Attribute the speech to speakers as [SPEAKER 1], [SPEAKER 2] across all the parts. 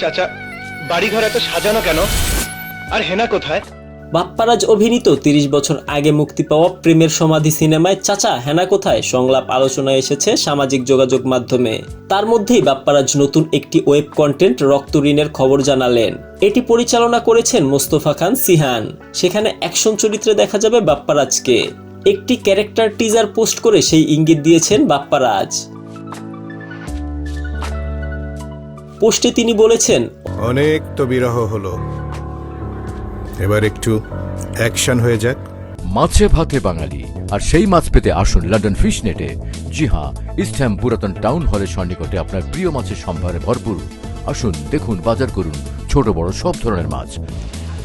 [SPEAKER 1] চাচা, বাড়িঘর এত সাজানো কেন? আর হেনা কোথায়?
[SPEAKER 2] বাপ্পারাজ অভিনীত তিরিশ বছর আগে মুক্তি পাওয়া প্রেমের সমাধি সিনেমায় চাচা হেনা কোথায়? সংলাপ আলোচনায় এসেছে সামাজিক যোগাযোগ মাধ্যমে। তার মধ্যেই বাপ্পারাজ নতুন একটি ওয়েব কন্টেন্ট রক্ত ঋণের খবর জানালেন। এটি পরিচালনা করেছেন মোস্তফা খান সিহান। সেখানে অ্যাকশন চরিত্রে দেখা যাবে বাপ্পারাজকে। একটি ক্যারেক্টার টিজার পোস্ট করে সেই ইঙ্গিত দিয়েছেন বাপ্পারাজ। পোস্টে তিনি বলেছেন
[SPEAKER 3] অনেক তো বিরহ হলো। এবার একটু অ্যাকশন হয়ে যাক।
[SPEAKER 4] মাছে ভাতে বাঙালি আর সেই মাছ পেতে আসুন লন্ডন ফিশ নেটে জি হ্যাঁ ইস্টহ্যাম পুরাতন টাউন হলের সন্নিকটে আপনার প্রিয় মাছের সম্ভারে ভরপুর। আসুন দেখুন বাজার করুন ছোট বড় সব ধরনের মাছ।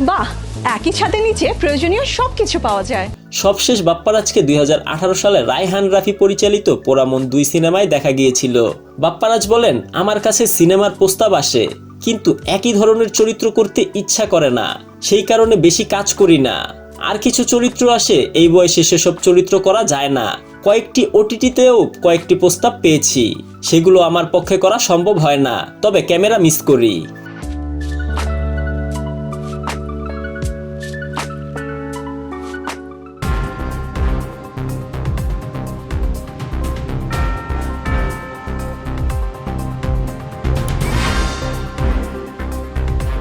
[SPEAKER 5] বাহ একই ছাদের নিচে প্রয়োজনীয় সবকিছু পাওয়া যায়।
[SPEAKER 2] সবশেষ বাপ্পারাজকে দুই হাজার আঠারো সালে রায়হান রাফি পরিচালিত পোরামন দুই সিনেমায় দেখা গিয়েছিল। বাপ্পারাজ বলেন, আমার কাছে সিনেমার প্রস্তাব আসে, কিন্তু একই ধরনের চরিত্র করতে ইচ্ছা করে না, সেই কারণে বেশি কাজ করি না। আর কিছু চরিত্র আসে, এই বয়সে সেসব চরিত্র করা যায় না। কয়েকটি ওটিটিতেও কয়েকটি প্রস্তাব পেয়েছি। সেগুলো আমার পক্ষে করা সম্ভব হয় না, তবে ক্যামেরা মিস করি।